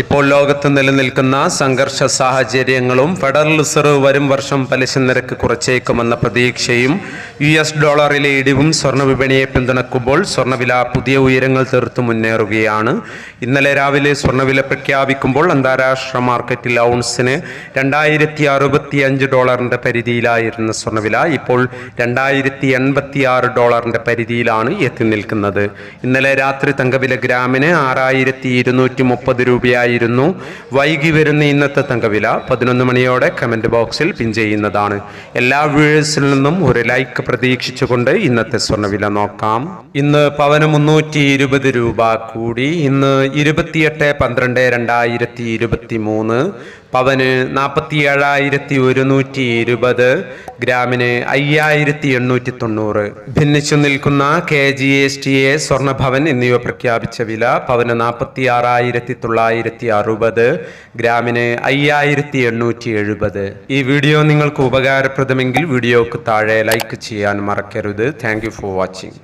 ഇപ്പോൾ ലോകത്ത് നിലനിൽക്കുന്ന സംഘർഷ സാഹചര്യങ്ങളും ഫെഡറൽ റിസർവ് വരും വർഷം പലിശ നിരക്ക് കുറച്ചേക്കുമെന്ന പ്രതീക്ഷയും യു എസ് ഡോളറിലെ ഇടിവും സ്വർണ വിപണിയെ പിന്തുണക്കുമ്പോൾ സ്വർണവില പുതിയ ഉയരങ്ങൾ തീർത്തു മുന്നേറുകയാണ്. ഇന്നലെ രാവിലെ സ്വർണവില പ്രഖ്യാപിക്കുമ്പോൾ അന്താരാഷ്ട്ര മാർക്കറ്റിൽ ഔൺസിന് രണ്ടായിരത്തി അറുപത്തി അഞ്ച് ഡോളറിന്റെ പരിധിയിലായിരുന്ന സ്വർണവില ഇപ്പോൾ രണ്ടായിരത്തി എൺപത്തി ആറ് ഡോളറിന്റെ പരിധിയിലാണ് എത്തി നിൽക്കുന്നത്. ഇന്നലെ രാത്രി തങ്കവില ഗ്രാമിന് ആറായിരത്തി ഇരുന്നൂറ്റി മുപ്പത് രൂപയായിരുന്നു വൈകി വരുന്ന ഇന്നത്തെ തങ്കവില പതിനൊന്ന് മണിയോടെ കമന്റ് ബോക്സിൽ പിൻ ചെയ്യുന്നതാണ്. എല്ലാ വ്യൂഴേഴ്സിൽ നിന്നും ഒരു ലൈക്ക് പ്രതീക്ഷിച്ചുകൊണ്ട് ഇന്നത്തെ സ്വർണവില നോക്കാം. ഇന്ന് പവന് മുന്നൂറ്റി ഇരുപത് രൂപ കൂടി. ഇന്ന് ഇരുപത്തിയെട്ട് പന്ത്രണ്ട് രണ്ടായിരത്തി ഇരുപത്തി മൂന്ന് പവന് നാൽപ്പത്തി ഏഴായിരത്തി ഒരുന്നൂറ്റി ഇരുപത് ഗ്രാമിന് അയ്യായിരത്തി എണ്ണൂറ്റി തൊണ്ണൂറ് ഭിന്നിച്ചു നിൽക്കുന്ന K G S T A Swarnabhavan എന്നിവ പ്രഖ്യാപിച്ച വില പവന് നാൽപ്പത്തി ആറായിരത്തി തൊള്ളായിരത്തി അറുപത് ഗ്രാമിന് അയ്യായിരത്തി എണ്ണൂറ്റി എഴുപത് ഈ വീഡിയോ നിങ്ങൾക്ക് ഉപകാരപ്രദമെങ്കിൽ വീഡിയോക്ക് താഴെ ലൈക്ക് ചെയ്യാൻ മറക്കരുത്. Thank for watching.